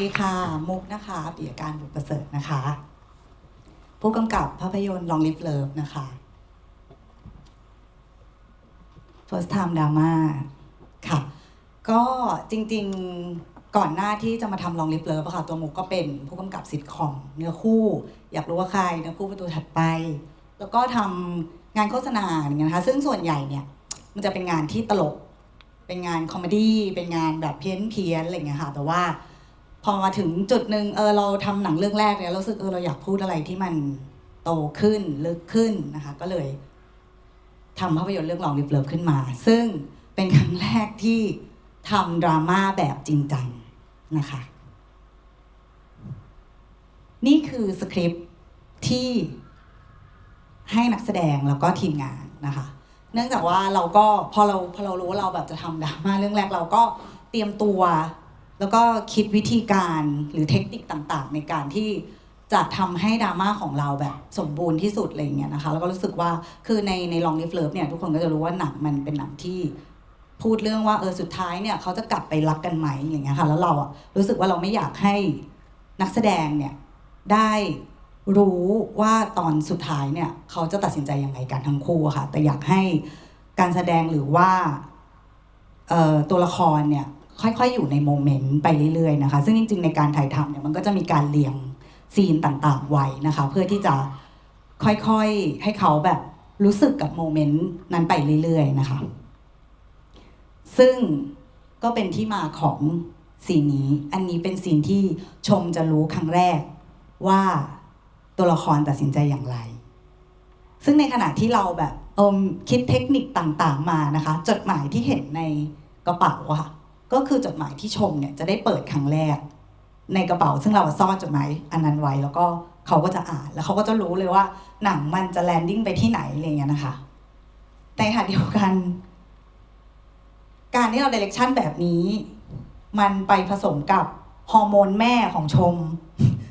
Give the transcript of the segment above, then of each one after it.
ดีค่ะ มุกนะคะปิยการบุญประเสริฐนะคะ ผู้กำกับภาพยนตร์ Long Live Love นะคะ First Time Drama ค่ะ ก็จริงๆก่อนหน้าที่จะมาทำ Long Live Love อะค่ะ ตัวมุกก็เป็นผู้กำกับซิทคอมเนื้อคู่ อยากรู้ว่าใครเนื้อคู่ประตูถัดไป แล้วก็ทำงานโฆษณาอย่างเงี้ยนะคะ ซึ่งส่วนใหญ่เนี่ย มันจะเป็นงานที่ตลก เป็นงานคอมเมดี้เป็นงานแบบเพี้ยนเพียนอะไรเงี้ยค่ะ แต่ว่า พอถึงจุดหนึ่งเออเราทำหนังเรื่องแรกเนี่ยเราสึกเออเราอยากพูดอะไรที่มันโตขึ้นลึกขึ้นนะคะ ก็เลยทำภาพยนตร์เรื่องลองลิฟเลิฟขึ้นมา ซึ่งเป็นครั้งแรกที่ทำดราม่าแบบจริงจังนะคะ นี่คือสคริปต์ที่ให้นักแสดงแล้วก็ทีมงานนะคะ เนื่องจากว่าเราก็พอเราพอเรารู้ว่าเราแบบจะทำดราม่าเรื่องแรกเราก็เตรียมตัว แล้วก็คิดวิธีการหรือเทคนิคต่างๆ ในการที่จะทำให้ดราม่าของเราแบบสมบูรณ์ที่สุดอะไรเงี้ยนะคะแล้วก็รู้สึกว่าคือในในลองลิฟเลิฟเนี่ยทุกคนก็จะรู้ว่าหนังมันเป็นหนังที่พูดเรื่องว่าเออสุดท้ายเนี่ยเขาจะกลับไปรักกันไหมอย่างเงี้ยค่ะแล้วเราอะรู้สึกว่าเราไม่อยากให้นักแสดงเนี่ยได้รู้ว่าตอนสุดท้ายเนี่ยเขาจะตัดสินใจยังไงกันทั้งคู่อะค่ะแต่อยากให้การแสดงหรือว่าเอ่อตัวละครเนี่ย ค่อยๆ อยู่ในโมเมนต์ไปเรื่อยๆนะคะ ซึ่งจริงๆ ในการถ่ายทำเนี่ยมันก็จะมีการเรียงซีนต่างๆ ไว้นะคะ เพื่อที่จะค่อยๆ ให้เขาแบบรู้สึกกับโมเมนต์นั้นไปเรื่อยๆ นะคะ ซึ่งก็เป็นที่มาของซีนนี้ อันนี้เป็นซีนที่ชมจะรู้ครั้งแรกว่าตัวละครตัดสินใจอย่างไร ซึ่งในขณะที่เราแบบเอมคิดเทคนิคต่างๆ มานะคะ จดหมายที่เห็นในกระเป๋าค่ะ ก็คือจดหมายที่ชมเนี่ยจะได้เปิดครั้งแรก ในกระเป๋าซึ่งเราซ่อนจดหมายอันนั้นไว้แล้วก็เขาก็จะอ่านแล้วเขาก็จะรู้เลยว่า หนังมันจะแลนดิ้งไปที่ไหนอะไรเงี้ยนะคะในขณะเดียวกัน การที่เราเดเรคชั่นแบบนี้ มันไปผสมกับฮอร์โมนแม่ของชม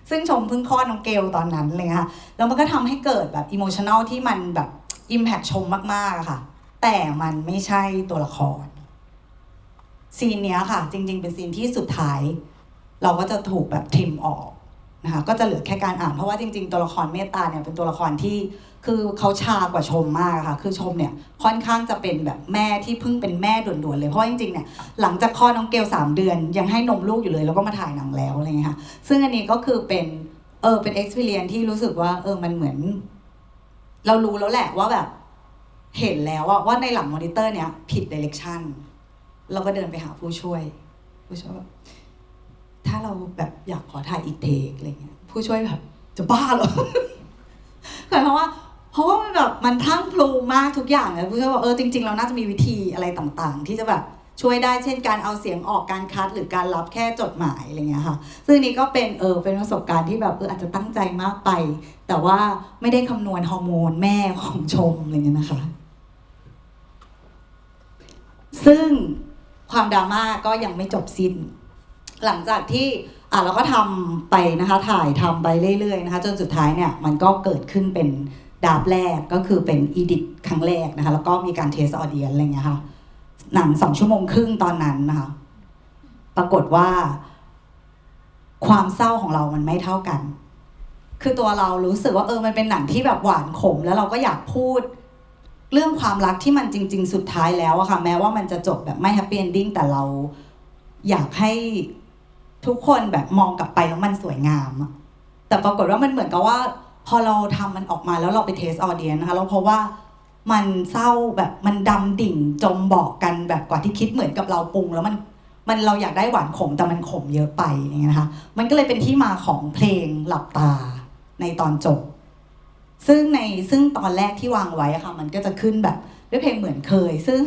ซึ่งชมเพิ่งคลอดน้องเกลตอนนั้นเลยค่ะแล้วมันก็ทำให้เกิดแบบอิโมชัน a ลที่มันแบบอิมแพ t ชมมากๆอะค่ะ แต่มันไม่ใช่ตัวละคร ซีนเนี้ยค่ะ จริง ๆ เป็นซีนที่สุดท้าย เราก็จะถูกแบบทิมออกนะคะก็จะเหลือแค่การอ่านเพราะว่าจริง ๆ ตัวละครเมตตาเนี่ยเป็นตัวละครที่คือเขาชากว่าชมมากค่ะ คือชมเนี่ยค่อนข้างจะเป็นแบบแม่ที่เพิ่งเป็นแม่ด่วนๆเลย เพราะว่าจริงๆเนี่ยหลังจากคลอดน้องเกลสามเดือน ยังให้นมลูกอยู่เลย แล้วก็มาถ่ายหนังแล้วอะไรเงี้ยค่ะซึ่งอันนี้ก็คือเป็นเออเป็น experience ที่รู้สึกว่าเออมันเหมือน เรารู้แล้วแหละว่าแบบเห็นแล้วว่าในหลังมอนิเตอร์เนี่ยผิด direction เราก็เดินไปหาผู้ช่วย ผู้ช่วยแบบถ้าเราแบบอยากขอถ่ายอีกเทคอะไรเงี้ย ผู้ช่วยแบบจะบ้าเหรอหมายความว่า เพราะว่ามันแบบมันทั้งพลูมากทุกอย่างเลยผู้ช่วยบอกเออจริงๆเราน่าจะมีวิธีอะไรต่างๆ ที่จะแบบช่วยได้เช่นการเอาเสียงออกการคัด หรือการรับแค่จดหมายอะไรเงี้ยค่ะ ซึ่งนนี้ก็เป็นเออเป็นประสบการณ์ที่แบบเอออาจจะตั้งใจมากไป แต่ว่าไม่ได้คำนวณฮอร์โมนแม่ของชมอะไรเงี้ยนะคะ ซึ่ง ความดราม่าก็ยังไม่จบสิ้น หลังจากที่อะเราก็ทำไปนะคะถ่ายทำไปเรื่อยๆนะคะจนสุดท้ายเนี่ยมันก็เกิดขึ้นเป็นดาบแรกก็คือเป็นอีดิทครั้งแรกนะคะแล้วก็มีการเทสออเดียนอะไรเงี้ยค่ะหนังสองชั่วโมงครึ่งตอนนั้นนะคะปรากฏว่า ความเศร้าของเรามันไม่เท่ากัน คือตัวเรารู้สึกว่าเออมันเป็นหนังที่แบบหวานขม แล้วเราก็อยากพูด เรื่องความรักที่มันจริง ๆ สุดท้ายแล้วอะค่ะ แม้ว่ามันจะจบแบบไม่แฮปปี้เอนดิ้งแต่เราอยากให้ทุกคนแบบมองกลับไปแล้วมันสวยงาม แต่ปรากฏว่ามันเหมือนกับว่า พอเราทำมันออกมาแล้วเราไปเทสออเดียนนะคะเราเพราะว่ามันเศร้าแบบมันดำดิ่งจมบอกกันแบบกว่าที่คิดเหมือนกับเราปรุง แล้วมันมันเราอยากได้หวานขมแต่มันขมเยอะไปอย่างเงี้ยนะคะ มันก็เลยเป็นที่มาของเพลงหลับตาในตอนจบ ซึ่งในซึ่งตอนแรกที่วางไว้ค่ะ มันก็จะขึ้นแบบด้วยเพลงเหมือนเคย ซึ่ง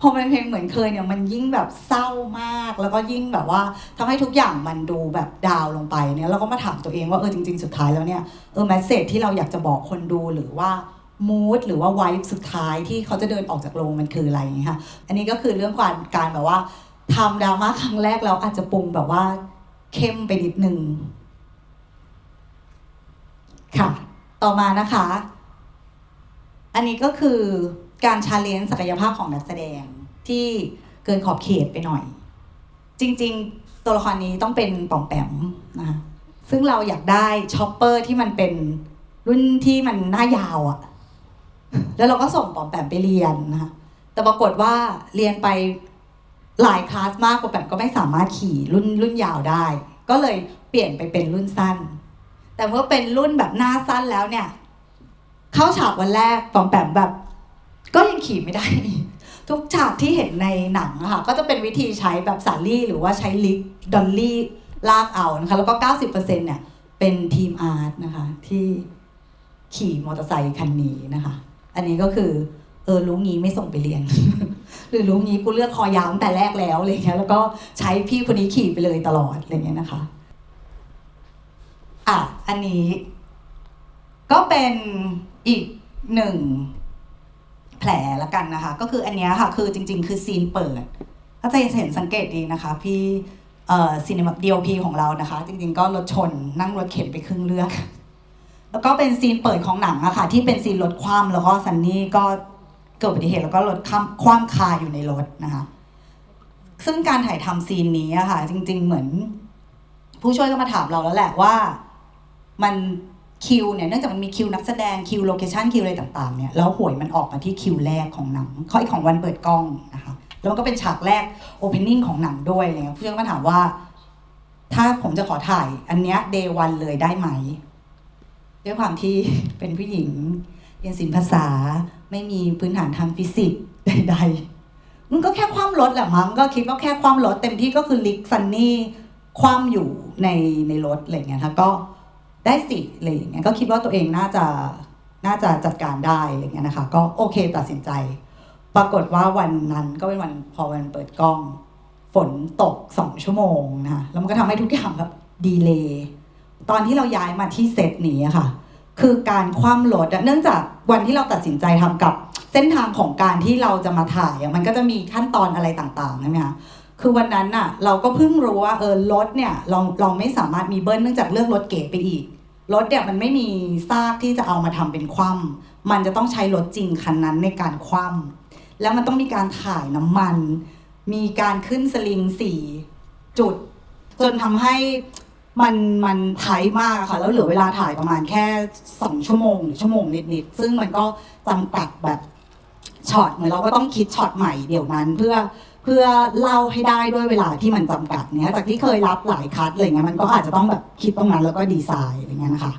พอเป็นเพลงเหมือนเคยเนี่ยมันยิ่งแบบเศร้ามาก แล้วก็ยิ่งแบบว่าทำให้ทุกอย่างมันดูแบบดาวลงไปเนี่ยเราก็มาถามตัวเองว่าเออจริง ๆ สุดท้ายแล้วเนี่ยเออแมสเซจที่เราอยากจะบอกคนดูหรือว่ามูดหรือว่าไวท์สุดท้ายที่เขาจะเดินออกจากโรงมันคืออะไรอย่างเงี้ยค่ะอันนี้ก็คือเรื่องการการแบบว่าทำดราม่าครั้งแรกแล้วอาจจะปรุงแบบว่าเข้มไปนิดนึงค่ะ ต่อมานะคะ อันนี้ก็คือการชาเลนจ์ศักยภาพของนักแสดงที่เกินขอบเขตไปหน่อย จริง ๆ ตัวละครนี้ต้องเป็นป่องแปมนะคะซึ่งเราอยากได้ช็อปเปอร์ที่มันเป็นรุ่นที่มันหน้ายาวอะแล้วเราก็ส่งป่องแปมไปเรียนนะคะแต่ปรากฏว่าเรียนไปหลายคลาสมากป่องแปมก็ไม่สามารถขี่รุ่นรุ่นยาวได้ ก็เลยเปลี่ยนไปเป็นรุ่นสั้น แต่เมื่อเป็นรุ่นแบบหน้าสั้นแล้วเนี่ย เข้าฉากวันแรกปองแปมแบบ ก็ยังขี่ไม่ได้ ทุกฉากที่เห็นในหนังค่ะก็จะเป็นวิธีใช้แบบสาลี่หรือว่าใช้ลิกดอลลี่ลากเอานะคะ แล้วก็ 90%เนี่ย เป็นทีมอาร์ตนะคะ ที่ขี่มอเตอร์ไซค์คันนี้นะคะ อันนี้ก็คือ เออรู้งี้ไม่ส่งไปเรียน หรือรู้งี้กูเลือกคอยาวตั้งแต่แรกแล้วอะไรเงี้ยแล้วก็ใช้พี่คนนี้ขี่ไปเลยตลอดอะไรเงี้ยนะคะ อันนี้ ก็เป็นอีกหนึ่งแผลละกันนะคะ ก็คืออันนี้ค่ะ คือจริง ๆ คือซีนเปิดถ้าจะเห็นสังเกตดีนะคะ พี่เอ่อซีนแบบดีโอพีของเรานะคะ จริง ๆ ก็รถชนนั่งรถเข็นไปครึ่งเรื่องแล้วก็เป็นซีนเปิดของหนังอะค่ะ ที่เป็นซีนรถคว่ำแล้วก็ซันนี่ก็เกิดอุบัติเหตุแล้วก็รถคว่ำคว่ำคาอยู่ในรถนะคะซึ่งการถ่ายทำซีนนี้อะค่ะ จริง ๆ เหมือน ผู้ช่วยก็มาถามเราแล้วแหละว่า มันคิวเนี่ยเนื่องจากมันมีคิวนักแสดงคิวโลเคชันคิวอะไรต่างๆเนี่ยแล้วหวยมันออกมาที่คิวแรกของหนังข้ออีกของวันเปิดกล้องนะคะแล้วมันก็เป็นฉากแรกโอเพนนิ่งของหนังด้วยอะไรเงี้ยผู้ช่วยก็ถามว่า ถ้าผมจะขอถ่ายอันเนี้ยเดวันเลยได้ไหมด้วยความที่เป็นผู้หญิงเรียนศิลปภาษาไม่มีพื้นฐานทางฟิสิกส์ใดๆมันก็แค่ความรถแหละมั้งก็คิดว่าแค่ความรถเต็มที่ก็คือลิกซันนี่ความอยู่ในในรถอะไรเงี้ยค่ะก็ ได้สิอะไรอย่างเงี้ยก็คิดว่าตัวเองน่าจะน่าจะจัดการได้อะไรเงี้ยนะคะ ก็โอเคตัดสินใจ ปรากฏว่าวันนั้นก็เป็นวันพอวันเปิดกล้อง ฝนตกสองชั่วโมงนะคะแล้วมันก็ทำให้ทุกอย่างแบบดีเลย์ตอนที่เราย้ายมาที่เซตนี้อะค่ะ คือการคว่ำรถเนื่องจากวันที่เราตัดสินใจทำกับเส้นทางของการที่เราจะมาถ่ายมันก็จะมีขั้นตอนอะไรต่างๆใช่ไหมคะคือวันนั้นน่ะเราก็เพิ่งรู้ว่าเออรถเนี่ยเราเราไม่สามารถมีเบิ้ลเนื่องจากเลือกรถเก๋ไปอีก รถเนี่ยมันไม่มีซากที่จะเอามาทำเป็นคว่ำมันจะต้องใช้รถจริงคันนั้นในการคว่ำแล้วมันต้องมีการถ่ายน้ำมัน มีการขึ้นสลิงสี่จุด จนทำให้มันมันไทยมากค่ะ แล้วเหลือเวลาถ่ายประมาณแค่สองชั่วโมงหรือชั่วโมงนิดๆซึ่งมันก็จำกัดแบบช็อตเหมือนเราก็ต้องคิดช็อตใหม่เดี๋ยวนั้นเพื่อ เพื่อเล่าให้ได้ด้วยเวลาที่มันจำกัดเนี้ยจากที่เคยรับหลายคัดอะไรเงี้ยมันก็อาจจะต้องแบบคิดตรงนั้นแล้วก็ดีไซน์อะไรเงี้ยนะคะ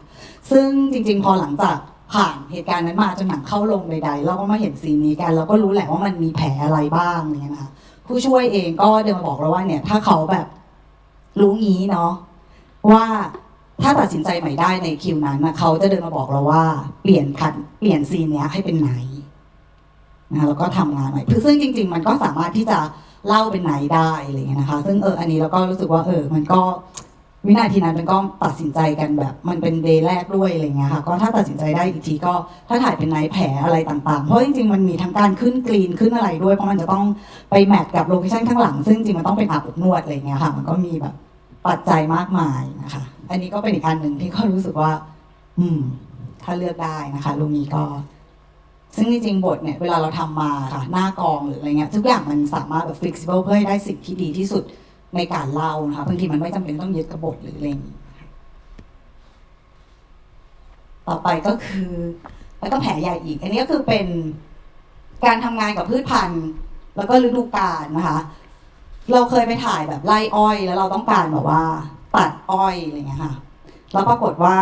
ซึ่งจริง ๆ พอหลังจากผ่านเหตุการณ์นั้นมาจนหนังเข้าลงใดๆ เราก็มาเห็นซีนนี้กัน เราก็รู้แหละว่ามันมีแผลอะไรบ้างอะไรเงี้ยนะคะผู้ช่วยเองก็เดินมาบอกเราว่าเนี่ย ถ้าเขาแบบรู้งี้เนาะว่าถ้าตัดสินใจใหม่ได้ในคิวนั้นนะเขาจะเดินมาบอกเราว่า เปลี่ยนคันเปลี่ยนซีนเนี้ยให้เป็นไหน นะแล้วก็ทำงานใหม่ซึ่งจริง ๆ มันก็สามารถที่จะเล่าเป็นไหนได้อะไรเงี้ยนะคะ ซึ่งเอออันนี้เราก็รู้สึกว่าเออมันก็วินาทีนั้นมันก็ตัดสินใจกันแบบมันเป็นเดย์แรกด้วยอะไรเงี้ยค่ะก็ถ้าตัดสินใจได้อีกทีก็ถ้าถ่ายเป็นไนท์แผลอะไรต่างๆ เพราะจริงๆมันมีทั้งการขึ้นกรีนขึ้นอะไรด้วยเพราะมันจะต้องไปแมทกับโลเคชั่นข้างหลัง ซึ่งจริงๆมันต้องเป็นอาบอบนวดอะไรเงี้ยค่ะ มันก็มีแบบปัจจัยมากมายนะคะ อันนี้ก็เป็นอีกอันหนึ่งที่ก็รู้สึกว่า อืม ถ้าเลือกได้นะคะลุงนี้ก็ ซึ่งจริงๆบทเนี่ยเวลาเราทำมาค่ะหน้ากองหรืออะไรเงี้ยทุกอย่างมันสามารถแบบ flexible เพื่อให้ได้สิ่งที่ดีที่สุดในการเล่านะคะบางทีมันไม่จำเป็นต้องยึดกับบทหรืออะไรอย่างงี้ต่อไปก็คือแล้วก็แผลใหญ่อีก อันนี้ก็คือเป็นการทำงานกับพืชพันธุ์ แล้วก็ฤดูกาลนะคะ เราเคยไปถ่ายแบบไล่อ้อย แล้วเราต้องการแบบว่า ตัดอ้อยอะไรเงี้ยค่ะ แล้วปรากฏว่า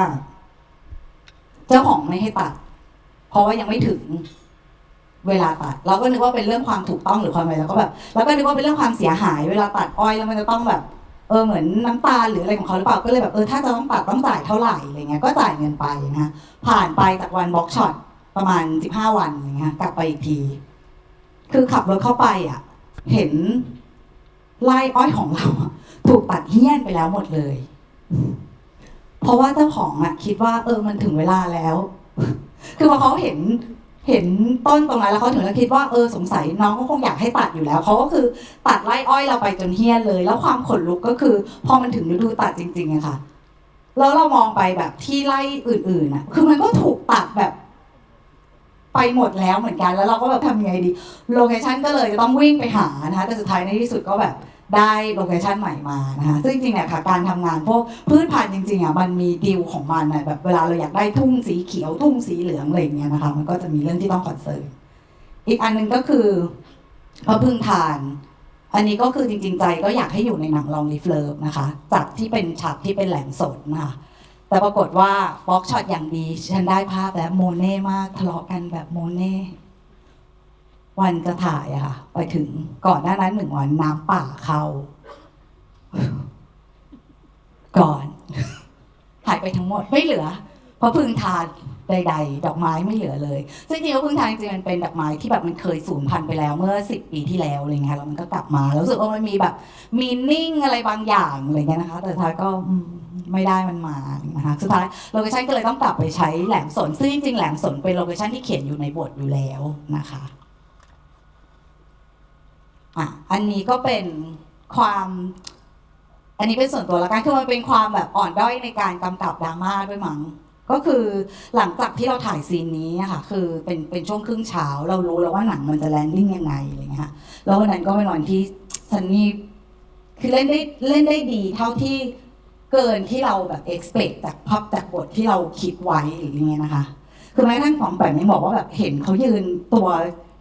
เจ้าของไม่ให้ตัด เพราะว่ายังไม่ถึงเวลาตัด เราก็นึกว่าเป็นเรื่องความถูกต้องหรือความอะไรแล้วก็แบบแล้วก็นึกว่าเป็นเรื่องความเสียหาย เวลาตัดอ้อยแล้วมันจะต้องแบบ เออเหมือนน้ำตาลหรืออะไรของเขาหรือเปล่าก็เลยแบบเออถ้าจะต้องตัดต้องจ่ายเท่าไหร่อะไรเงี้ยก็จ่ายเงินไปนะผ่านไปจากวันบล็อกช็อตประมาณสิบห้าวันอย่างเงี้ยกลับไปอีกที คือขับรถเข้าไปอะ เห็นไร่อ้อยของเราถูกตัดเหี้ยนไปแล้วหมดเลย เพราะว่าเจ้าของอะ คิดว่า เออมันถึงเวลาแล้ว คือพอเขาเห็นเห็นต้นตรงนั้นแล้วเขาถึงแล้วคิดว่าเออสงสัยน้องก็คงอยากให้ตัดอยู่แล้วเขาก็คือตัดไร่อ้อยเราไปจนเฮี้ยนเลย แล้วความขนลุกก็คือ พอมันถึงฤดูตัดจริงๆอะค่ะ แล้วเรามองไปแบบที่ไร่อื่นๆอะคือมันก็ถูกตัดแบบ ไปหมดแล้วเหมือนกันแล้วเราก็แบบทำยังไงดีโลเคชั่นก็เลยจะต้องวิ่งไปหานะคะแต่สุดท้ายในที่สุดก็แบบ ได้โลเคชันใหม่มานะคะซึ่งจริงๆเนี่ยค่ะการทำงานพวกพืชพันธุ์จริงๆอะมันมีดีลของมันแบบเวลาเราอยากได้ทุ่งสีเขียวทุ่งสีเหลืองอะไรเงี้ยนะคะมันก็จะมีเรื่องที่ต้องคอนเซิร์นอีกอันหนึงก็คือพระพึ่งทาน อันนี้ก็คือจริง ๆ ใจก็อยากให้อยู่ในหนังลองลิฟลฟนะคะจากที่เป็นฉากที่เป็นแหล่งสนนะคะแต่ปรากฏว่าบล็อกช็อตอย่างดีฉันได้ภาพแล้วโมเน่มากทะเลาะกันแบบโมเน่ วันจะถ่ายอะค่ะ ไปถึงก่อนหน้านั้นหนึ่งวันน้ำป่าเข้า ก่อนถ่ายไปทั้งหมดไม่เหลือ เพราะพึ่งทานใด ๆ ดอกไม้ไม่เหลือเลย ซึ่งจริงๆพึ่งทานจริงมันเป็นดอกไม้ที่แบบมันเคยสูญพันธุ์ไปแล้ว เมื่อสิบปีที่แล้วอะไรเงี้ยแล้วมันก็กลับมาแล้วรู้สึกว่ามันมีแบบมีนิ่งอะไรบางอย่างอะไรเงี้ยนะคะ แต่ท้ายก็ไม่ได้มันมานะคะสุดท้ายโลเคชั่นก็เลยต้องกลับไปใช้แหลมสนซึ่งจริงๆแหลมสนเป็นโลเคชั่นที่เขียนอยู่ในบทอยู่แล้วนะคะ อะอันนี้ก็เป็นความ อันนี้เป็นส่วนตัวละกันคือมันเป็นความแบบอ่อนด้อยในการกำกับดราม่าด้วยมั้งก็คือหลังจากที่เราถ่ายซีนนี้ค่ะคือเป็นเป็นช่วงครึ่งเช้า เรารู้แล้วว่าหนังมันจะแลนดิ้งยังไงอะไรเงี้ยค่ะแล้ววันนั้นก็เป็นวันที่ซันนี่คือเล่นได้เล่นได้ดีเท่าที่เกินที่เราแบบ expect จากภาพจากบทที่เราคิดไว้หรือย่างเงี้ยนะคะ คือแม้ทั่งของแบบนี้บอกว่าแบบเห็นเขายืนตัว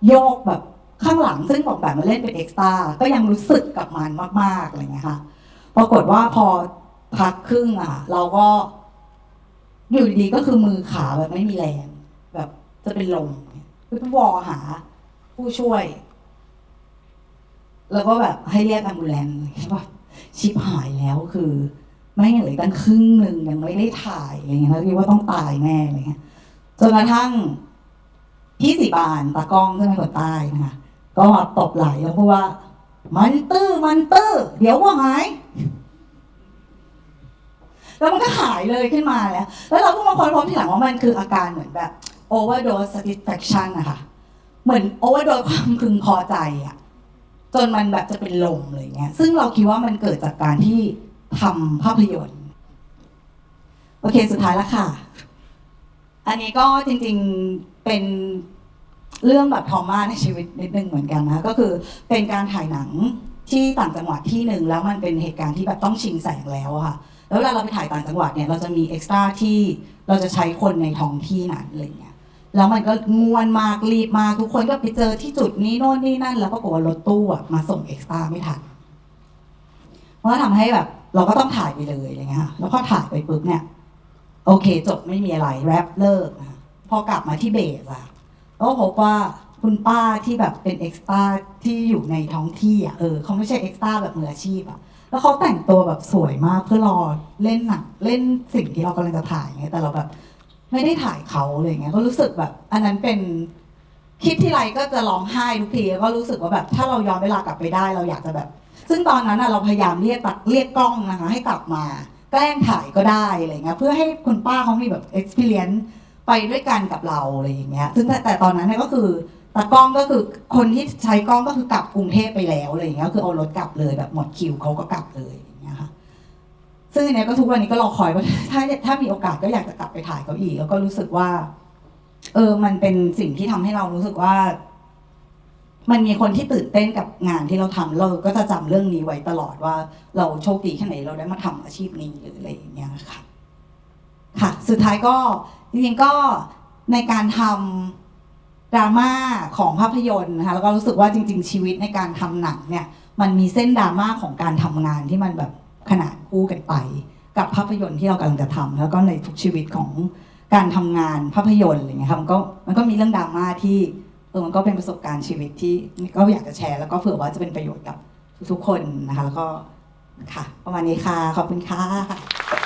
โยกแบบ ข้างหลังซึ่งของแบบมาเล่นเป็นเอ็กซ์ตร้าก็ยังรู้สึกกับมันมากๆอะไรเงี้ยค่ะปรากฏว่าพอพักครึ่งอะ เราก็อยู่ดีก็คือมือขาแบบไม่มีแรง แบบจะเป็นลมก็ต้องวอหา ผู้ช่วย แล้วก็แบบให้เรียกแอมบูเลนซ์ว่าชิบหายแล้วคือ ไม่เหลือตั้งครึ่งหนึ่งยังไม่ได้ถ่ายอะไรเงี้ยแล้วคิดว่าต้องตายแน่อะไรเงี้ยจนกระทั่งพี่สีบานตากล้องซึ่งเป็นคนใต้นะคะ ก็มาตบไหลแล้วพูดว่า มันตื้อมันตื้อเดี๋ยวว่าหายแล้วมันก็หายเลยขึ้นมาแล้ว แล้วเราก็มาค้นพบทีหลังว่ามันคืออาการเหมือนแบบ overdose satisfaction นะคะเหมือน overdose ความพึงพอใจอะจนมันแบบจะเป็นลมอะไรเงี้ย ซึ่งเราคิดว่ามันเกิดจากการที่ทำภาพยนตร์ โอเคสุดท้ายแล้วค่ะ อันนี้ก็จริงๆเป็น เรื่องแบบทอมาในชีวิตนิดนึงเหมือนกันนะก็คือเป็นการถ่ายหนังที่ต่างจังหวัดที่หนึ่งแล้วมันเป็นเหตุการณ์ที่แบบต้องชิงแสงแล้วค่ะ แล้วเวลาเราไปถ่ายต่างจังหวัดเนี่ยเราจะมีเอ็กซ์ตร้าที่เราจะใช้คนในท้องที่นั้นอะไรเงี้ยแล้วมันก็ง่วนมากรีบมากทุกคนก็ไปเจอที่จุดนี้โน่นนี่นั่น แล้วปรากฏว่ารถตู้อะมาส่งเอ็กซ์ตร้าไม่ทันมันก็ทำให้แบบเราก็ต้องถ่ายไปเลยอะไรเงี้ยแล้วพอถ่ายไปปุ๊บเนี่ย โอเคจบไม่มีอะไรแรปเลิกพอกลับมาที่เบสอะ ก็พบว่าคุณป้าที่แบบเป็นเอ็กซ์ต้าที่อยู่ในท้องที่อะเออเขาไม่ใช่เอ็กซ์ต้าแบบมืออาชีพอะแล้วเขาแต่งตัวแบบสวยมากเพื่อรอเล่นหนังเล่นสิ่งที่เรากำลังจะถ่ายไงแต่เราแบบไม่ได้ถ่ายเขาอะไรเงี้ยก็รู้สึกแบบ อันนั้นเป็นคิดที่ไรก็จะร้องไห้ทุกทีแล้วก็รู้สึกว่าแบบถ้าเราย้อนเวลากลับไปได้เราอยากจะแบบ ซึ่งตอนนั้นน่ะเราพยายามเรียกตัดเรียกกล้องนะคะ ให้กลับมา แกล้งถ่ายก็ได้อะไรเงี้ยเพื่อให้คุณป้าเขามีแบบ experience ไปด้วยกันกับเราอะไรอย่างเงี้ย ซึ่งแต่แต่ตอนนั้นเนี่ยก็คือตากล้องก็คือคนที่ใช้กล้องก็คือกลับกรุงเทพไปแล้วอะไรอย่างเงี้ยก็คือเอารถกลับเลยแบบหมดคิวเขาก็กลับเลยอย่างเงี้ยค่ะซึ่งอันเนี้ยก็ทุกวันนี้ก็รอคอยว่าถ้าถ้ามีโอกาสก็อยากจะกลับไปถ่ายเขาอีกแล้วก็รู้สึกว่า เออ มันเป็นสิ่งที่ทำให้เรารู้สึกว่า มันมีคนที่ตื่นเต้นกับงานที่เราทำเราก็จะจำเรื่องนี้ไว้ตลอดว่า เราโชคดีแค่ไหนเราได้มาทำอาชีพนี้หรืออะไรอย่างเงี้ยค่ะ ค่ะ สุดท้ายก็ จริงๆก็ในการทำดราม่าของภาพยนตร์นะคะแล้วก็รู้สึกว่าจริง ๆ ชีวิตในการทำหนังเนี่ยมันมีเส้นดราม่าของการทำงานที่มันแบบขนานคู่กันไป กับภาพยนตร์ที่เรากำลังจะทำแล้วก็ในทุกชีวิตของการทำงานภาพยนตร์อะไรเงี้ยค่ะมันก็มันก็มีเรื่องดราม่าที่เออมันก็เป็นประสบการณ์ชีวิตที่ก็อยากจะแชร์ แล้วก็เผื่อว่าจะเป็นประโยชน์กับทุกๆคนนะคะ แล้วก็ค่ะ ประมาณนี้ค่ะ ขอบคุณค่ะ